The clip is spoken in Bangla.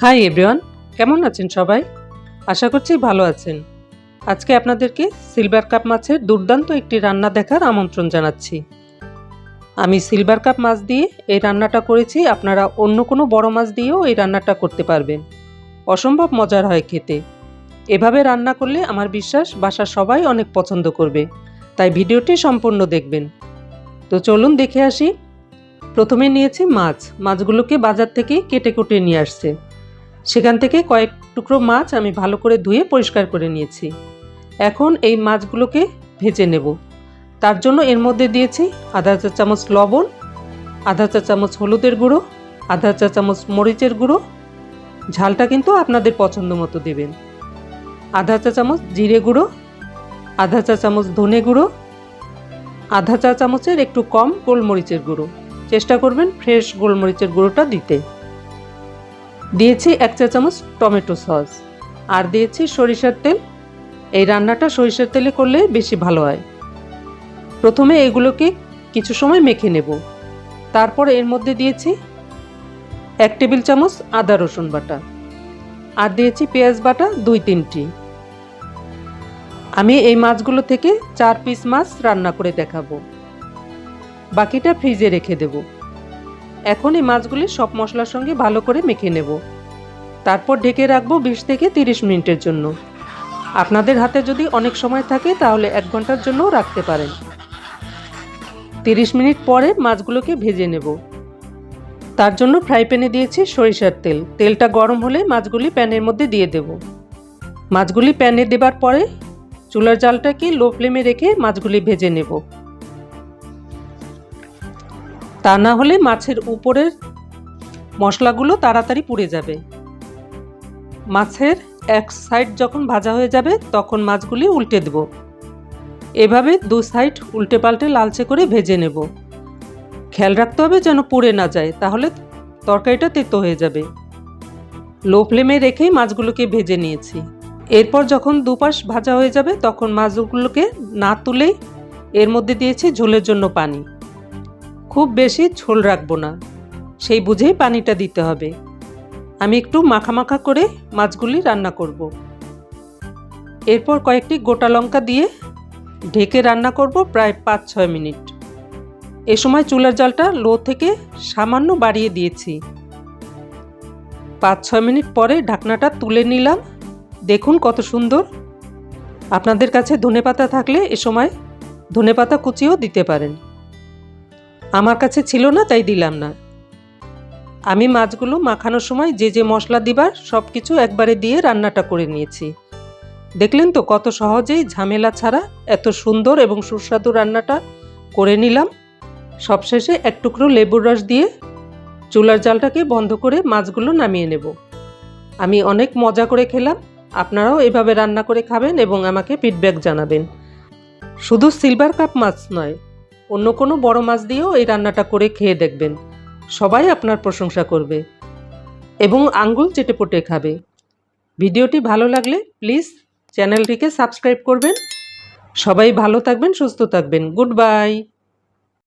হাই এভরিওয়ান কেমন আছেন সবাই? আশা করছি ভালো আছেন। আজকে আপনাদেরকে সিলভার কাপ মাছের দুর্দান্ত একটি রান্না দেখার আমন্ত্রণ জানাচ্ছি। আমি সিলভার কাপ মাছ দিয়ে এই রান্নাটা করেছি। আপনারা অন্য কোনো বড় মাছ দিয়েও এই রান্নাটা করতে পারবেন। অসম্ভব মজার হয় খেতে। এভাবে রান্না করলে আমার বিশ্বাস বাসার সবাই অনেক পছন্দ করবে। তাই ভিডিওটি সম্পূর্ণ দেখবেন। তো চলুন দেখে আসি। প্রথমে নিয়েছি মাছ। মাছগুলোকে বাজার থেকে কেটে কুটে নিয়ে আসছে। সেখান থেকে কয়েক টুকরো মাছ আমি ভালো করে ধুয়ে পরিষ্কার করে নিয়েছি। এখন এই মাছগুলোকে ভেজে নেব। তার জন্য এর মধ্যে দিয়েছি আধা চা চামচ লবণ, আধা চা চামচ হলুদের গুঁড়ো, আধা চা চামচ মরিচের গুঁড়ো। ঝালটা কিন্তু আপনাদের পছন্দ মতো দেবেন। আধা চা চামচ জিরে গুঁড়ো, আধা চা চামচ ধনে গুঁড়ো, আধা চা চামচের একটু কম গোলমরিচের গুঁড়ো। চেষ্টা করবেন ফ্রেশ গোলমরিচের গুঁড়োটা দিতে। দিয়েছি এক চা চামচ টমেটো সস। আর দিয়েছি সরিষার তেল। এই রান্নাটা সরিষার তেলে করলে বেশি ভালো হয়। প্রথমে এগুলোকে কিছু সময় মেখে নেব। তারপর এর মধ্যে দিয়েছি এক টেবিল চামচ আদা রসুন বাটা। আর দিয়েছি পেঁয়াজ বাটা দুই তিনটি। আমি এই মাছগুলো থেকে চার পিস মাছ রান্না করে দেখাবো। বাকিটা ফ্রিজে রেখে দেব। এখন এই মাছগুলি সব মশলার সঙ্গে ভালো করে মেখে নেব। তারপর ঢেকে রাখব বিশ থেকে তিরিশ মিনিটের জন্য। আপনাদের হাতে যদি অনেক সময় থাকে, তাহলে এক ঘণ্টার জন্যও রাখতে পারেন। তিরিশ মিনিট পরে মাছগুলোকে ভেজে নেব। তার জন্য ফ্রাই প্যানে দিয়েছি সরিষার তেল। তেলটা গরম হলে মাছগুলি প্যানের মধ্যে দিয়ে দেব। মাছগুলি প্যানে দেবার পরে চুলার জালটাকে লো ফ্লেমে রেখে মাছগুলি ভেজে নেব। তা না হলে মাছের উপরের মশলাগুলো তাড়াতাড়ি পুড়ে যাবে। মাছের এক সাইড যখন ভাজা হয়ে যাবে, তখন মাছগুলি উল্টে দেব। এভাবে দু সাইড উল্টে পাল্টে লালচে করে ভেজে নেব। খেয়াল রাখতে হবে যেন পুড়ে না যায়, তাহলে তরকারিটা তেতো হয়ে যাবে। লো ফ্লেমে রেখেই মাছগুলোকে ভেজে নিয়েছি। এরপর যখন দুপাশ ভাজা হয়ে যাবে, তখন মাছগুলোকে না তুলেই এর মধ্যে দিয়েছি ঝোলের জন্য পানি। খুব বেশি ঝোল রাখব না। সেই বুঝেই পানিটা দিতে হবে। আমি একটু মাখা মাখা করে মাছগুলি রান্না করব। এরপর কয়েকটি গোটা লঙ্কা দিয়ে ঢেকে রান্না করব প্রায় পাঁচ ছয় মিনিট। এ সময় চুলার জালটা লো থেকে সামান্য বাড়িয়ে দিয়েছি। পাঁচ ছয় মিনিট পরে ঢাকনাটা তুলে নিলাম। দেখুন কত সুন্দর। আপনাদের কাছে ধনেপাতা থাকলে এ সময় ধনেপাতা কুচিও দিতে পারেন। আমার কাছে ছিল না, তাই দিলাম না। আমি মাছগুলো মাখানোর সময় যে যে মশলা দিবার সব কিছু একবারে দিয়ে রান্নাটা করে নিয়েছি। দেখলেন তো কত সহজেই ঝামেলা ছাড়া এত সুন্দর এবং সুস্বাদু রান্নাটা করে নিলাম। সবশেষে এক টুকরো লেবুর রস দিয়ে চুলার জালটাকে বন্ধ করে মাছগুলো নামিয়ে নেব। আমি অনেক মজা করে খেলাম। আপনারাও এভাবে রান্না করে খাবেন এবং আমাকে ফিডব্যাক জানাবেন। শুধু সিলভার কাপ মাছ নয় অন্য কোনো বড় মাছ দিয়েও এই রান্নাটা করে খেয়ে দেখবেন। সবাই আপনার প্রশংসা করবে এবং আঙ্গুল চেটে পুটে খাবে। ভিডিওটি ভালো লাগলে প্লিজ চ্যানেলটিকে সাবস্ক্রাইব করবেন। সবাই ভালো থাকবেন, সুস্থ থাকবেন। Good bye.